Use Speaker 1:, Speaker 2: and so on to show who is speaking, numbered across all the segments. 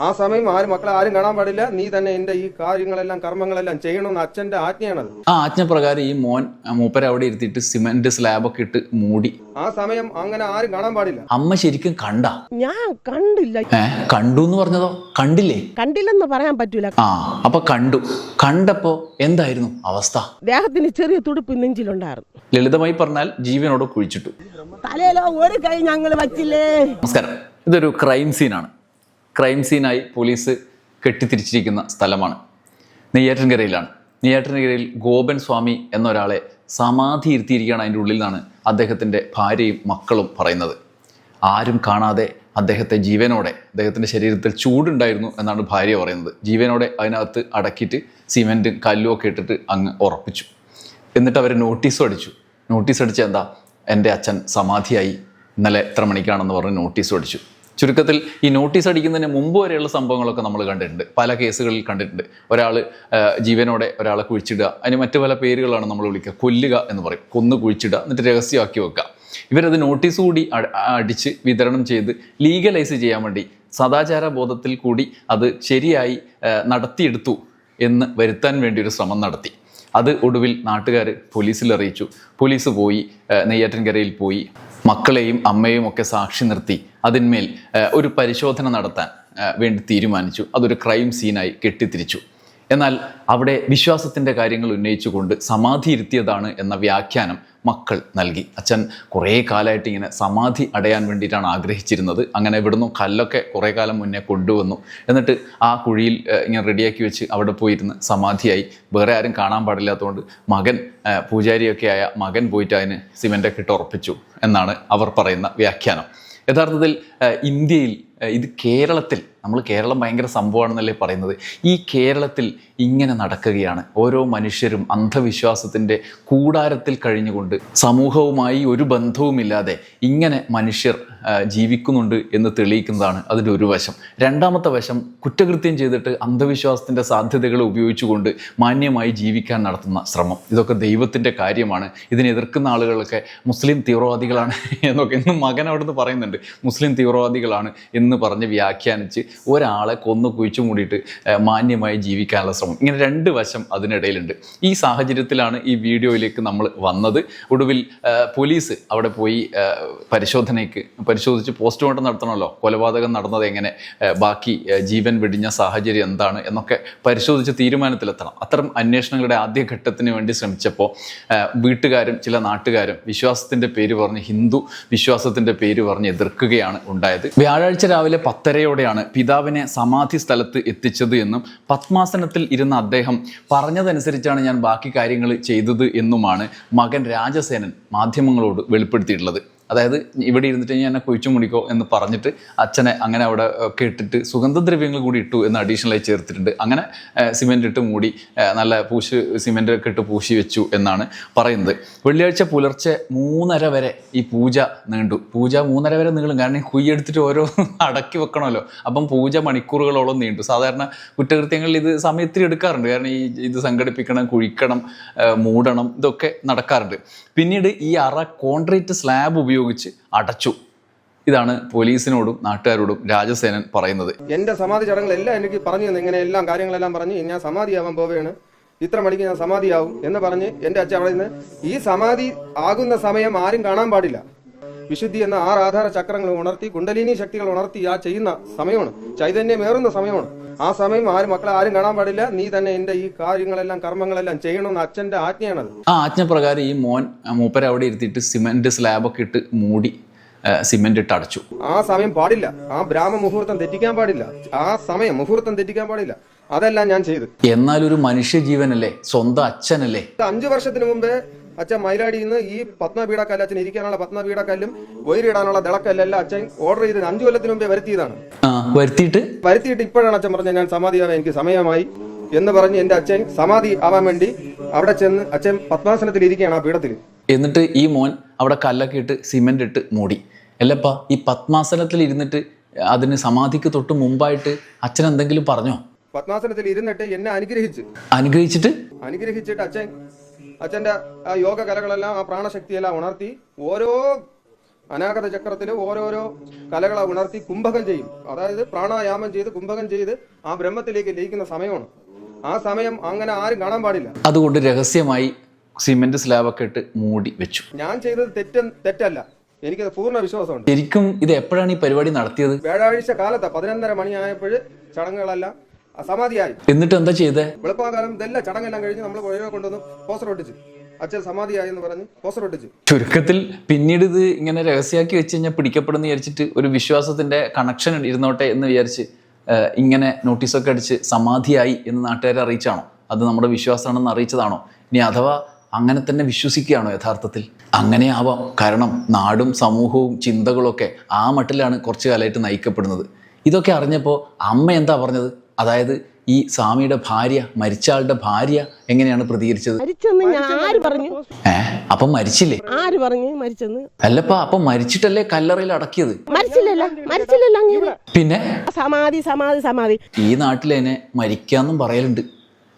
Speaker 1: ആ സമയം ആരും മക്കളെ ആരും കാണാൻ പാടില്ല. നീ തന്നെ എന്റെ ഈ കാര്യങ്ങളെല്ലാം കർമ്മങ്ങളെല്ലാം ചെയ്യണമെന്ന് അച്ഛന്റെ ആജ്ഞയാണ്
Speaker 2: ആ ആജ്ഞപ്രകാരം ഈ മോൻ മൂപ്പര മൂപ്പരെ അവിടെ ഇരുത്തിയിട്ട് സിമെന്റ് സ്ലാബൊക്കെ ഇട്ട് മൂടി.
Speaker 1: ആ സമയം അങ്ങനെ ആരും കാണാൻ പാടില്ല.
Speaker 2: അമ്മ ശരിക്കും കണ്ട?
Speaker 3: ഞാൻ കണ്ടില്ല.
Speaker 2: കണ്ടു എന്ന് പറഞ്ഞതോ? കണ്ടില്ലേ?
Speaker 3: കണ്ടില്ലെന്ന് പറയാൻ പറ്റൂല.
Speaker 2: ആ അപ്പൊ കണ്ടു. കണ്ടപ്പോ എന്തായിരുന്നു അവസ്ഥ?
Speaker 3: ദേഹത്തിന് ചെറിയ തുടുപ്പ് നെഞ്ചിലുണ്ടായിരുന്നു.
Speaker 2: ലളിതമായി പറഞ്ഞാൽ ജീവനോട് കുഴിച്ചിട്ടു.
Speaker 3: തലയിലോ ഒരു കൈ ഞങ്ങൾ വച്ചില്ലേ?
Speaker 2: നമസ്കാരം. ഇതൊരു ക്രൈം സീനാണ്. ക്രൈം സീനായി പോലീസ് കെട്ടിത്തിരിച്ചിരിക്കുന്ന സ്ഥലമാണ്. നെയ്യാറ്റിൻകരയിലാണ്. നെയ്യാറ്റിൻകരയിൽ ഗോപൻ സ്വാമി എന്നൊരാളെ സമാധി ഇരുത്തിയിരിക്കുകയാണ് അതിന്റെ ഉള്ളിൽ നിന്നാണ് അദ്ദേഹത്തിന്റെ ഭാര്യയും മക്കളും പറയുന്നത്. ആരും കാണാതെ അദ്ദേഹത്തെ ജീവനോടെ അദ്ദേഹത്തിന്റെ ശരീരത്തിൽ ചൂടുണ്ടായിരുന്നു എന്നാണ് ഭാര്യ പറയുന്നത്. ജീവനോടെ അതിനകത്ത് അടക്കിയിട്ട് സിമെന്റും കല്ലും ഒക്കെ ഇട്ടിട്ട് അങ്ങ് ഉറപ്പിച്ചു. എന്നിട്ട് അവർ നോട്ടീസും അടിച്ചു. നോട്ടീസ് അടിച്ച എന്താ? എന്റെ അച്ഛൻ സമാധിയായി. ഇന്നലെ എത്ര മണിക്കാണെന്ന് പറഞ്ഞ് നോട്ടീസ് അടിച്ചു. ചുരുക്കത്തിൽ ഈ നോട്ടീസ് അടിക്കുന്നതിന് മുമ്പ് വരെയുള്ള സംഭവങ്ങളൊക്കെ നമ്മൾ കണ്ടിട്ടുണ്ട്. പല കേസുകളിൽ കണ്ടിട്ടുണ്ട്. ഒരാൾ ജീവനോടെ ഒരാളെ കുഴിച്ചിടുക. അതിന് മറ്റു പല പേരുകളാണ് നമ്മൾ വിളിക്കുക. കൊല്ലുക എന്ന് പറയും. കൊന്ന് കുഴിച്ചിടുക. എന്നിട്ട് രഹസ്യമാക്കി വെക്കുക. ഇവരത് നോട്ടീസ് കൂടി അടിച്ച് വിതരണം ചെയ്ത് ലീഗലൈസ് ചെയ്യാൻ വേണ്ടി സദാചാര ബോധത്തിൽ കൂടി അത് ശരിയായി നടത്തിയെടുത്തു എന്ന് വരുത്താൻ വേണ്ടി ഒരു ശ്രമം നടത്തി. അത് ഒടുവിൽ നാട്ടുകാർ പോലീസിൽ അറിയിച്ചു. പോലീസ് പോയി നെയ്യാറ്റിൻകരയിൽ പോയി. മക്കളെയും അമ്മയും ഒക്കെ സാക്ഷി നിർത്തി അതിന്മേൽ ഒരു പരിശോധന നടത്താൻ വേണ്ടി തീരുമാനിച്ചു. അതൊരു ക്രൈം സീനായി കെട്ടിത്തിരിച്ചു. എന്നാൽ അവിടെ വിശ്വാസത്തിന്റെ കാര്യങ്ങൾ ഉന്നയിച്ചുകൊണ്ട് സമാധി ഇരുത്തിയതാണ് എന്ന വ്യാഖ്യാനം മക്കൾ നൽകി. അച്ഛൻ കുറേ കാലമായിട്ട് ഇങ്ങനെ സമാധി അടയാൻ വേണ്ടിയിട്ടാണ് ആഗ്രഹിച്ചിരുന്നത്. അങ്ങനെ ഇവിടുന്ന് കല്ലൊക്കെ കുറേ കാലം മുന്നേ കൊണ്ടുവന്നു. എന്നിട്ട് ആ കുഴിയിൽ ഇങ്ങനെ റെഡിയാക്കി വെച്ച് അവിടെ പോയിരുന്ന് സമാധിയായി. വേറെ ആരും കാണാൻ പാടില്ലാത്തതുകൊണ്ട് മകൻ പൂജാരിയൊക്കെ ആയ മകൻ പോയിട്ട് അതിന് സിമെന്റൊക്കെ ഇട്ട് ഉറപ്പിച്ചു എന്നാണ് അവർ പറയുന്ന വ്യാഖ്യാനം. യഥാർത്ഥത്തിൽ ഇന്ത്യയിൽ ഇത് കേരളത്തിൽ നമ്മൾ കേരളം ഭയങ്കര സംഭവമാണെന്നല്ലേ പറയുന്നത് ഈ കേരളത്തിൽ ഇങ്ങനെ നടക്കുകയാണ്. ഓരോ മനുഷ്യരും അന്ധവിശ്വാസത്തിന്റെ കൂടാരത്തിൽ കഴിഞ്ഞുകൊണ്ട് സമൂഹവുമായി ഒരു ബന്ധവുമില്ലാതെ ഇങ്ങനെ മനുഷ്യർ ജീവിക്കുന്നുണ്ട് എന്ന് തെളിയിക്കുന്നതാണ് അതിന്റെ ഒരു വശം. രണ്ടാമത്തെ വശം കുറ്റകൃത്യം ചെയ്തിട്ട് അന്ധവിശ്വാസത്തിന്റെ സാധ്യതകളെ ഉപയോഗിച്ചുകൊണ്ട് മാന്യമായി ജീവിക്കാൻ നടത്തുന്ന ശ്രമം. ഇതൊക്കെ ദൈവത്തിന്റെ കാര്യമാണ്. ഇതിനെ എതിർക്കുന്ന ആളുകളൊക്കെ മുസ്ലിം തീവ്രവാദികളാണ് എന്നൊക്കെ ഇന്നും മകൻ അവിടുന്ന് പറയുന്നുണ്ട്. മുസ്ലിം തീവ്രവാദികളാണ് എന്ന് പറഞ്ഞ് വ്യാഖ്യാനിച്ച് ഒരാളെ കൊന്നു കുഴിച്ചു മൂടിയിട്ട് മാന്യമായി ജീവിക്കാനുള്ള ശ്രമം. ഇങ്ങനെ രണ്ട് വശം അതിനിടയിലുണ്ട്. ഈ സാഹചര്യത്തിലാണ് ഈ വീഡിയോയിലേക്ക് നമ്മൾ വന്നത്. ഒടുവിൽ പോലീസ് അവിടെ പോയി പരിശോധനയ്ക്ക് പരിശോധിച്ച് പോസ്റ്റ്മോർട്ടം നടത്തണമല്ലോ? കൊലപാതകം നടന്നത് എങ്ങനെ? ബാക്കി ജീവൻ വെടിഞ്ഞ സാഹചര്യം എന്താണ്? എന്നൊക്കെ പരിശോധിച്ച് തീരുമാനത്തിലെത്തണം. അത്തരം അന്വേഷണങ്ങളുടെ ആദ്യഘട്ടത്തിന് വേണ്ടി ശ്രമിച്ചപ്പോൾ വീട്ടുകാരും ചില നാട്ടുകാരും വിശ്വാസത്തിന്റെ പേര് പറഞ്ഞ് ഹിന്ദു വിശ്വാസത്തിന്റെ പേര് പറഞ്ഞ് എതിർക്കുകയാണ് ഉണ്ടായത്. വ്യാഴാഴ്ച രാവിലെ പത്തരയോടെയാണ് പിതാവിനെ സമാധി സ്ഥലത്ത് എത്തിച്ചത് എന്നും പത്മാസനത്തിൽ ഇരുന്ന അദ്ദേഹം പറഞ്ഞതനുസരിച്ചാണ് ഞാൻ ബാക്കി കാര്യങ്ങൾ ചെയ്തത് എന്നുമാണ് മകൻ രാജസേനൻ മാധ്യമങ്ങളോട് വെളിപ്പെടുത്തിയിട്ടുള്ളത്. അതായത് ഇവിടെ ഇരുന്നിട്ട് ഞാൻ എന്നെ കുഴിച്ചു മുടിക്കോ എന്ന് പറഞ്ഞിട്ട് അച്ഛനെ അങ്ങനെ അവിടെ ഒക്കെ ഇട്ടിട്ട് സുഗന്ധദ്രവ്യങ്ങൾ കൂടി ഇട്ടു എന്ന് അഡീഷണലായി ചേർത്തിട്ടുണ്ട്. അങ്ങനെ സിമെന്റ് ഇട്ട് മൂടി നല്ല പൂശ് സിമെന്റ് ഒക്കെ ഇട്ട് പൂശി വെച്ചു എന്നാണ് പറയുന്നത്. വെള്ളിയാഴ്ച പുലർച്ചെ മൂന്നര വരെ ഈ പൂജ നീണ്ടു. പൂജ മൂന്നര വരെ നീളും. കാരണം ഈ കുയ്യെടുത്തിട്ട് ഓരോ അടക്കി വെക്കണമല്ലോ. അപ്പം പൂജ മണിക്കൂറുകളോളം നീണ്ടു. സാധാരണ കുറ്റകൃത്യങ്ങളിൽ ഇത് സമയത്തിൽ എടുക്കാറുണ്ട്. കാരണം ഈ ഇത് സംഘടിപ്പിക്കണം കുഴിക്കണം മൂടണം ഇതൊക്കെ നടക്കാറുണ്ട്. പിന്നീട് ഈ അറ കോൺക്രീറ്റ് സ്ലാബ് ഉപയോഗിച്ച് അടച്ചു. ഇതാണ് പോലീസിനോടും നാട്ടുകാരോടും രാജസേനൻ പറയുന്നത്.
Speaker 1: എന്റെ സമാധി ചടങ്ങുകളെല്ലാം എനിക്ക് പറഞ്ഞു തന്നെ. എല്ലാം കാര്യങ്ങളെല്ലാം പറഞ്ഞ്. ഞാൻ സമാധിയാവാൻ പോവുകയാണ്. ഇത്ര മണിക്ക് ഞാൻ സമാധിയാവും എന്ന് പറഞ്ഞ് എന്റെ അച്ഛൻ നിന്ന് ഈ സമാധി ആകുന്ന സമയം ആരും കാണാൻ പാടില്ല. വിശുദ്ധി എന്ന ആറ് ആധാര ചക്രങ്ങൾ ഉണർത്തി കുണ്ടലിനി ശക്തികൾ ഉണർത്തി ആ ചെയ്യുന്ന സമയമാണ്. ചൈതന്യമേറുന്ന സമയമാണ്. ആ സമയം ആരും മക്കളെ ആരും കാണാൻ പാടില്ല. നീ തന്നെ എന്റെ ഈ കാര്യങ്ങളെല്ലാം കർമ്മങ്ങളെല്ലാം ചെയ്യണമെന്ന് അച്ഛന്റെ ആജ്ഞയാണ്
Speaker 2: ആ ആജ്ഞപ്രകാരം ഈ മോൻ മൂപ്പര അവിടെ ഇരുത്തിയിട്ട് സിമെന്റ് സ്ലാബൊക്കെ ഇട്ട് മൂടി സിമെന്റ് ഇട്ട് അടച്ചു.
Speaker 1: ആ സമയം പാടില്ല. ആ ബ്രാഹ്മ മുഹൂർത്തം തെറ്റിക്കാൻ പാടില്ല. ആ സമയം മുഹൂർത്തം തെറ്റിക്കാൻ പാടില്ല. അതെല്ലാം ഞാൻ ചെയ്തു
Speaker 2: എന്നാൽ ഒരു മനുഷ്യ ജീവനല്ലേ സ്വന്തം അച്ഛനല്ലേ?
Speaker 1: അഞ്ചു വർഷത്തിന് മുമ്പേ അച്ഛൻ മൈലാടിയിൽ നിന്ന് ഈ പത്മപീഠക്കല്ല് അച്ഛൻ ഇരിക്കാനുള്ള പത്മപീഠക്കല്ലും വൈരിടാനുള്ള തിളക്കല്ലെല്ലാം അച്ഛൻ ഓർഡർ ചെയ്ത് അഞ്ചു കൊല്ലത്തിന് മുമ്പേ വരുത്തിയതാണ്.
Speaker 2: വരുത്തിയിട്ട്?
Speaker 1: വരുത്തിയിട്ട് ഇപ്പോഴാണ് അച്ഛൻ പറഞ്ഞത് ഞാൻ സമാധിയാവാൻ എനിക്ക് സമയമായി എന്ന് പറഞ്ഞ് എന്റെ അച്ഛൻ സമാധി ആവാൻ വേണ്ടി അവിടെ ചെന്ന് അച്ഛൻ പത്മാസനത്തിൽ ഇരിക്കുകയാണ് ആ പീഠത്തിൽ
Speaker 2: എന്നിട്ട് ഈ മോൻ അവിടെ കല്ലൊക്കെ ഇട്ട് സിമെന്റ് ഇട്ട് മൂടി. അല്ലപ്പാ ഈ പത്മാസനത്തിൽ ഇരുന്നിട്ട് അതിന് സമാധിക്ക് തൊട്ട് മുമ്പായിട്ട് അച്ഛൻ എന്തെങ്കിലും പറഞ്ഞോ?
Speaker 1: പത്മാസനത്തിൽ ഇരുന്നിട്ട് എന്നെ അനുഗ്രഹിച്ച്.
Speaker 2: അനുഗ്രഹിച്ചിട്ട്?
Speaker 1: അനുഗ്രഹിച്ചിട്ട് അച്ഛൻ അച്ഛന്റെ ആ യോഗ കലകളെല്ലാം ആ പ്രാണശക്തിയെല്ലാം ഉണർത്തി ഓരോ അനാഗത ചക്രത്തിൽ ഓരോരോ കലകളെ ഉണർത്തി കുംഭകം ചെയ്യും. അതായത് പ്രാണായാമം ചെയ്ത് കുംഭകം ചെയ്ത് ആ ബ്രഹ്മത്തിലേക്ക് ലയിക്കുന്ന സമയമാണ്. ആ സമയം അങ്ങനെ ആരും കാണാൻ പാടില്ല.
Speaker 2: അതുകൊണ്ട് രഹസ്യമായി സിമെന്റ് സ്ലാബൊക്കെ ഇട്ട് മൂടി വെച്ചു.
Speaker 1: ഞാൻ ചെയ്തത് തെറ്റ തെറ്റല്ല. എനിക്ക് പൂർണ വിശ്വാസമുണ്ട്.
Speaker 2: ശരിക്കും ഇത് എപ്പോഴാണ് ഈ പരിപാടി നടത്തിയത്?
Speaker 1: വ്യാഴാഴ്ച കാലത്ത് പതിനൊന്നര മണിയായപ്പോൾ ചടങ്ങുകളെല്ലാം സമാധിയായി
Speaker 2: എന്നിട്ട് എന്താ ചെയ്തേ?
Speaker 1: വെളുപ്പാകാലം ഇതെല്ലാം ചടങ്ങെല്ലാം കഴിഞ്ഞ് നമ്മൾ പുഴയെ കൊണ്ടുവന്ന് പോസ്റ്റർ ഒട്ടിച്ചു. അച്ഛൻ സമാധിയായി എന്ന് പറഞ്ഞ് പോസ്റ്റർ ഒട്ടിച്ചു.
Speaker 2: ചുരുക്കത്തിൽ പിന്നീട് ഇത് ഇങ്ങനെ രഹസ്യമാക്കി വെച്ച് കഴിഞ്ഞാൽ പിടിക്കപ്പെടുന്ന വിചാരിച്ചിട്ട് ഒരു വിശ്വാസത്തിന്റെ കണക്ഷൻ ഇരുന്നോട്ടെ എന്ന് വിചാരിച്ച് ഇങ്ങനെ നോട്ടീസൊക്കെ അടിച്ച് സമാധിയായി എന്ന് നാട്ടുകാരെ അറിയിച്ചാണോ? അത് നമ്മുടെ വിശ്വാസമാണെന്ന് അറിയിച്ചതാണോ? ഇനി അഥവാ അങ്ങനെ തന്നെ വിശ്വസിക്കുകയാണോ യഥാർത്ഥത്തിൽ? അങ്ങനെ ആവാം. കാരണം നാടും സമൂഹവും ചിന്തകളൊക്കെ ആ മട്ടിലാണ് കുറച്ചു കാലമായിട്ട് നയിക്കപ്പെടുന്നത്. ഇതൊക്കെ അറിഞ്ഞപ്പോൾ അമ്മ എന്താ പറഞ്ഞത്? അതായത് ഈ സ്വാമിയുടെ ഭാര്യ മരിച്ച ആളുടെ ഭാര്യ എങ്ങനെയാണ് പ്രതികരിച്ചത്?
Speaker 3: മരിച്ചെന്ന് ആര് പറഞ്ഞു?
Speaker 2: ഏ അപ്പം മരിച്ചില്ലേ?
Speaker 3: ആര് പറഞ്ഞു മരിച്ചെന്ന്?
Speaker 2: അല്ലപ്പാ അപ്പം മരിച്ചിട്ടല്ലേ കല്ലറയിൽ അടക്കിയത്?
Speaker 3: മരിച്ചില്ലല്ല മരിച്ചില്ലല്ല അങ്ങനെ
Speaker 2: പിന്നെ?
Speaker 3: സമാധി സമാധി സമാധി.
Speaker 2: ഈ നാട്ടിലെന്നെ മരിക്കാന്നും പറയലുണ്ട്.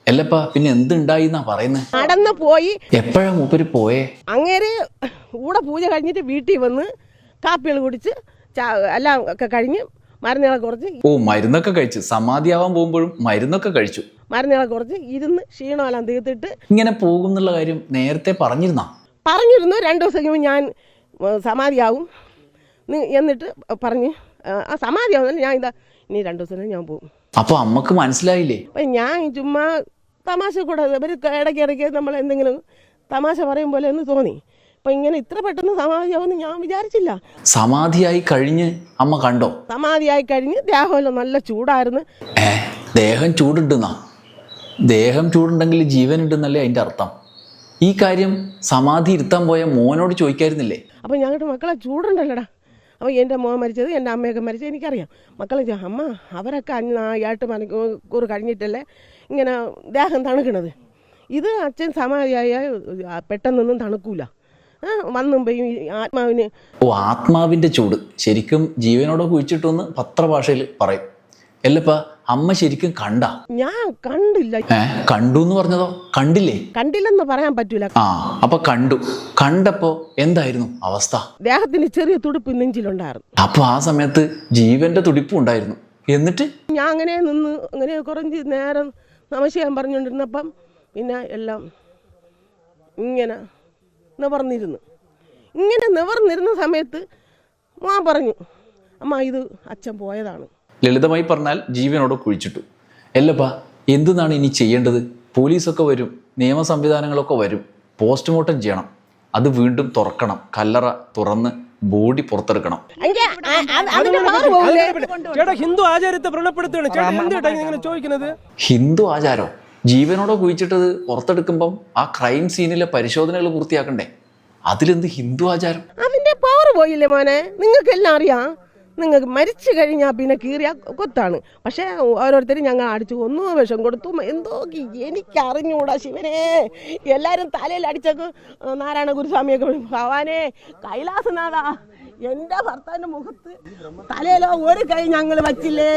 Speaker 2: അല്ലപ്പാ പിന്നെ എന്തുണ്ടായി എന്നാ പറയുന്നത്
Speaker 3: നടന്നു പോയി.
Speaker 2: എപ്പോഴാ മൂപ്പര് പോയേ?
Speaker 3: അങ്ങേര് കൂടെ പൂജ കഴിഞ്ഞിട്ട് വീട്ടിൽ വന്ന് കാപ്പികൾ കുടിച്ച് എല്ലാം ഒക്കെ കഴിഞ്ഞ് മരുന്നുകളെ കുറച്ച്
Speaker 2: ഓ മരുന്നൊക്കെ കഴിച്ചു. സമാധിയാവാൻ പോകുമ്പോഴും മരുന്നൊക്കെ കഴിച്ചു.
Speaker 3: മരുന്നുകളെ കുറച്ച് ഇരുന്ന് ക്ഷീണമെല്ലാം തീർത്തിട്ട്
Speaker 2: ഇങ്ങനെ പോകുന്നുള്ള കാര്യം നേരത്തെ പറഞ്ഞിരുന്ന?
Speaker 3: പറഞ്ഞിരുന്നു. രണ്ട് ദിവസം കഴിയുമ്പോൾ ഞാൻ സമാധിയാവും. എന്നിട്ട് പറഞ്ഞ് ആ, സമാധിയാവും ഞാൻ ഇതാ ഇനി രണ്ട് ദിവസം ഞാൻ പോകും
Speaker 2: അപ്പൊ അമ്മയ്ക്ക് മനസ്സിലായില്ലേ?
Speaker 3: അപ്പം ഞാൻ ചുമ്മാ തമാശ കൂടാതെ ഇവർ ഇടയ്ക്ക് ഇടയ്ക്ക് നമ്മൾ എന്തെങ്കിലും തമാശ പറയും പോലെ ഒന്ന് തോന്നി. അപ്പം ഇങ്ങനെ ഇത്ര പെട്ടെന്ന് സമാധിയാവുമെന്ന് ഞാൻ വിചാരിച്ചില്ല.
Speaker 2: സമാധിയായി കഴിഞ്ഞ് അമ്മ കണ്ടോ?
Speaker 3: സമാധിയായി കഴിഞ്ഞ് ദേഹമെല്ലാം നല്ല ചൂടായിരുന്നു.
Speaker 2: ഏ ദേഹം ചൂടുണ്ടെന്നാ? ദേഹം ചൂടുണ്ടെങ്കിൽ ജീവൻ ഉണ്ടെന്നല്ലേ അതിന്റെ അർത്ഥം? ഈ കാര്യം സമാധി ഇരുത്താൻ പോയ മോനോട് ചോദിക്കായിരുന്നില്ലേ?
Speaker 3: അപ്പം ഞങ്ങളുടെ മക്കളെ ചൂടുണ്ടല്ലോടാ. അപ്പോൾ എന്റെ മോൻ മരിച്ചത് എന്റെ അമ്മയൊക്കെ മരിച്ചത് എനിക്കറിയാം. മക്കളെ അമ്മ അവരൊക്കെ അഞ്ച് എട്ട് മണിക്കൂർ കഴിഞ്ഞിട്ടല്ലേ ഇങ്ങനെ ദേഹം തണുക്കണത്. ഇത് അച്ഛൻ സമാധിയായ പെട്ടെന്നൊന്നും തണുക്കൂല. ആത്മാവിന്.
Speaker 2: ഓ ആത്മാവിന്റെ ചൂട് ശരിക്കും ജീവനോടെ കുഴിച്ചിട്ടൊന്ന് പത്രഭാഷയിൽ പറയും. അല്ലപ്പ അമ്മ ശരിക്കും കണ്ട?
Speaker 3: ഞാൻ കണ്ടില്ല.
Speaker 2: കണ്ടു എന്ന് പറഞ്ഞതോ? കണ്ടില്ലേ?
Speaker 3: കണ്ടില്ലെന്ന് പറയാൻ പറ്റൂല.
Speaker 2: ആ അപ്പൊ കണ്ടു. കണ്ടപ്പോ എന്തായിരുന്നു അവസ്ഥ?
Speaker 3: ദേഹത്തിന് ചെറിയ തുടിപ്പ് നെഞ്ചിലുണ്ടായിരുന്നു.
Speaker 2: അപ്പൊ ആ സമയത്ത് ജീവന്റെ തുടിപ്പ് ഉണ്ടായിരുന്നു. എന്നിട്ട്?
Speaker 3: ഞാൻ അങ്ങനെ നിന്ന് അങ്ങനെ കുറഞ്ഞ് നേരം നമസ്കാരം പറഞ്ഞുകൊണ്ടിരുന്നപ്പം പിന്നെ എല്ലാം ഇങ്ങനെ നിവർന്നിരുന്നു ഇങ്ങനെ നിവർന്നിരുന്ന സമയത്ത് മാ പറഞ്ഞു അമ്മ ഇത് അച്ഛൻ പോയതാണ്.
Speaker 2: ലളിതമായി പറഞ്ഞാൽ ജീവനോട് കുഴിച്ചിട്ടു. അല്ലപ്പാ എന്തെന്നാണ് ഇനി ചെയ്യേണ്ടത്? പോലീസൊക്കെ വരും നിയമ സംവിധാനങ്ങളൊക്കെ വരും. പോസ്റ്റ്മോർട്ടം ചെയ്യണം. അത് വീണ്ടും തുറക്കണം. കല്ലറ തുറന്ന് ബോഡി പുറത്തെടുക്കണം.
Speaker 4: ഹിന്ദു ആചാരത്തെ വ്രണപ്പെടുത്തുകയാണ്.
Speaker 2: ഹിന്ദു ആചാരം? ജീവനോടെ കുഴിച്ചിട്ടത് പുറത്തെടുക്കുമ്പം ആ ക്രൈം സീനിലെ പരിശോധനകൾ പൂർത്തിയാക്കണ്ടേ? അതിലെന്ത് ഹിന്ദു ആചാരം?
Speaker 3: അതിന്റെ പവർ പോയില്ലേ മോനെ? നിങ്ങൾക്ക് എല്ലാം അറിയാം. നിങ്ങൾക്ക് മരിച്ചു കഴിഞ്ഞാൽ പിന്നെ കീറിയ കൊത്താണ്. പക്ഷേ ഓരോരുത്തരും ഞങ്ങൾ അടിച്ചു ഒന്ന് വിഷം കൊടുത്തു. എന്തോ എനിക്കറിഞ്ഞൂടാ ശിവനെ. എല്ലാവരും തലയിൽ അടിച്ചൊക്കെ നാരായണ ഗുരുസ്വാമിയൊക്കെ ഭവാനെ കൈലാസനാഥാ എന്റെ ഭർത്താവിന്റെ മുഖത്ത് തലയിലോ ഒരു കൈ ഞങ്ങൾ വച്ചില്ലേ?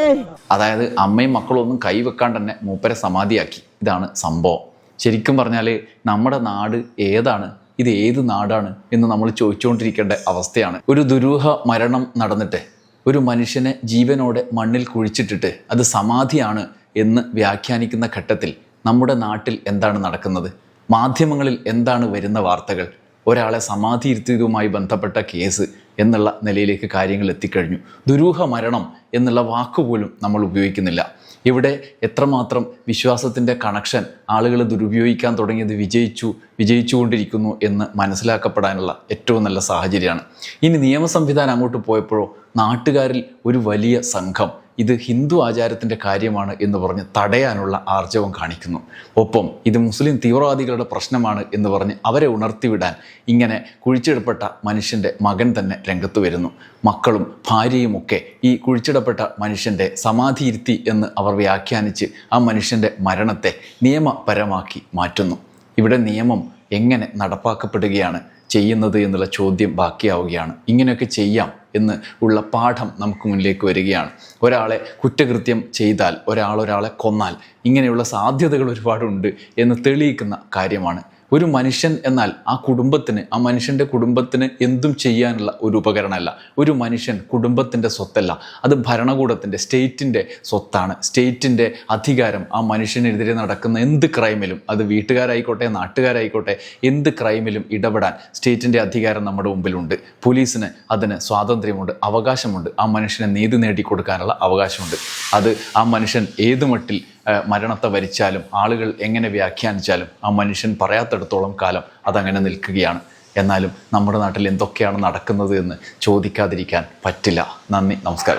Speaker 2: അതായത് അമ്മയും മക്കളും ഒന്നും കൈവെക്കാണ്ട് തന്നെ മൂപ്പരെ സമാധിയാക്കി. ഇതാണ് സംഭവം. ശരിക്കും പറഞ്ഞാൽ നമ്മുടെ നാട് ഏതാണ്? ഇത് ഏത് നാടാണ് എന്ന് നമ്മൾ ചോദിച്ചുകൊണ്ടിരിക്കേണ്ട അവസ്ഥയാണ്. ഒരു ദുരൂഹ മരണം നടന്നിട്ട് ഒരു മനുഷ്യനെ ജീവനോടെ മണ്ണിൽ കുഴിച്ചിട്ടിട്ട് അത് സമാധിയാണ് എന്ന് വ്യാഖ്യാനിക്കുന്ന ഘട്ടത്തിൽ നമ്മുടെ നാട്ടിൽ എന്താണ് നടക്കുന്നത്? മാധ്യമങ്ങളിൽ എന്താണ് വരുന്ന വാർത്തകൾ? ഒരാളെ സമാധിയിരുത്തിയതുമായി ബന്ധപ്പെട്ട കേസ് എന്നുള്ള നിലയിലേക്ക് കാര്യങ്ങൾ എത്തിക്കഴിഞ്ഞു. ദുരൂഹ മരണം എന്നുള്ള വാക്കുപോലും നമ്മൾ ഉപയോഗിക്കുന്നില്ല. ഇവിടെ എത്രമാത്രം വിശ്വാസത്തിന്റെ കണക്ഷൻ ആളുകൾ ദുരുപയോഗിക്കാൻ തുടങ്ങിയത് വിജയിച്ചു വിജയിച്ചുകൊണ്ടിരിക്കുന്നു എന്ന് മനസ്സിലാക്കപ്പെടാനുള്ള ഏറ്റവും നല്ല സാഹചര്യമാണ്. ഇനി നിയമ സംവിധാനം അങ്ങോട്ട് പോയപ്പോഴോ നാട്ടുകാരിൽ ഒരു വലിയ സംഘം ഇത് ഹിന്ദു ആചാരത്തിന്റെ കാര്യമാണ് എന്ന് പറഞ്ഞ് തടയാനുള്ള ആർജവം കാണിക്കുന്നു. ഒപ്പം ഇത് മുസ്ലിം തീവ്രവാദികളുടെ പ്രശ്നമാണ് എന്ന് പറഞ്ഞ് അവരെ ഉണർത്തിവിടാൻ ഇങ്ങനെ കുഴിച്ചിടപ്പെട്ട മനുഷ്യന്റെ മകൻ തന്നെ രംഗത്ത് വരുന്നു. മക്കളും ഭാര്യയുമൊക്കെ ഈ കുഴിച്ചിടപ്പെട്ട മനുഷ്യന്റെ സമാധിയിരുത്തി എന്ന് അവർ വ്യാഖ്യാനിച്ച് ആ മനുഷ്യന്റെ മരണത്തെ നിയമപരമാക്കി മാറ്റുന്നു. ഇവിടെ നിയമം എങ്ങനെ നടപ്പാക്കപ്പെടുകയാണ് ചെയ്യുന്നത് എന്നുള്ള ചോദ്യം ബാക്കിയാവുകയാണ്. ഇങ്ങനെയൊക്കെ ചെയ്യാം എന്ന് ഉള്ള പാഠം നമുക്ക് മുന്നിലേക്ക് വരികയാണ്. ഒരാളെ കുറ്റകൃത്യം ചെയ്താൽ ഒരാൾ ഒരാളെ കൊന്നാൽ ഇങ്ങനെയുള്ള സാധ്യതകൾ ഒരുപാടുണ്ട് എന്ന് തെളിയിക്കുന്ന കാര്യമാണ് ഒരു മനുഷ്യൻ എന്നാൽ ആ കുടുംബത്തിന് ആ മനുഷ്യന്റെ കുടുംബത്തിന് എന്തും ചെയ്യാനുള്ള ഒരു ഉപകരണമല്ല. ഒരു മനുഷ്യൻ കുടുംബത്തിന്റെ സ്വത്തല്ല. അത് ഭരണകൂടത്തിന്റെ സ്റ്റേറ്റിന്റെ സ്വത്താണ്. സ്റ്റേറ്റിന്റെ അധികാരം ആ മനുഷ്യനെതിരെ നടക്കുന്ന എന്ത് ക്രൈമിലും അത് വീട്ടുകാരായിക്കോട്ടെ നാട്ടുകാരായിക്കോട്ടെ എന്ത് ക്രൈമിലും ഇടപെടാൻ സ്റ്റേറ്റിന്റെ അധികാരം നമ്മുടെ മുമ്പിലുണ്ട്. പോലീസിന് അതിന് സ്വാതന്ത്ര്യമുണ്ട് അവകാശമുണ്ട്. ആ മനുഷ്യനെ നീതി നേടിക്കൊടുക്കാനുള്ള അവകാശമുണ്ട്. അത് ആ മനുഷ്യൻ ഏത് മട്ടിൽ മരണത്തെ വരിച്ചാലും ആളുകൾ എങ്ങനെ വ്യാഖ്യാനിച്ചാലും ആ മനുഷ്യൻ പറയാത്തിടത്തോളം കാലം അതങ്ങനെ നിൽക്കുകയാണ്. എന്നാലും നമ്മുടെ നാട്ടിൽ എന്തൊക്കെയാണ് നടക്കുന്നത് എന്ന് ചോദിക്കാതിരിക്കാൻ പറ്റില്ല. നന്ദി നമസ്കാരം.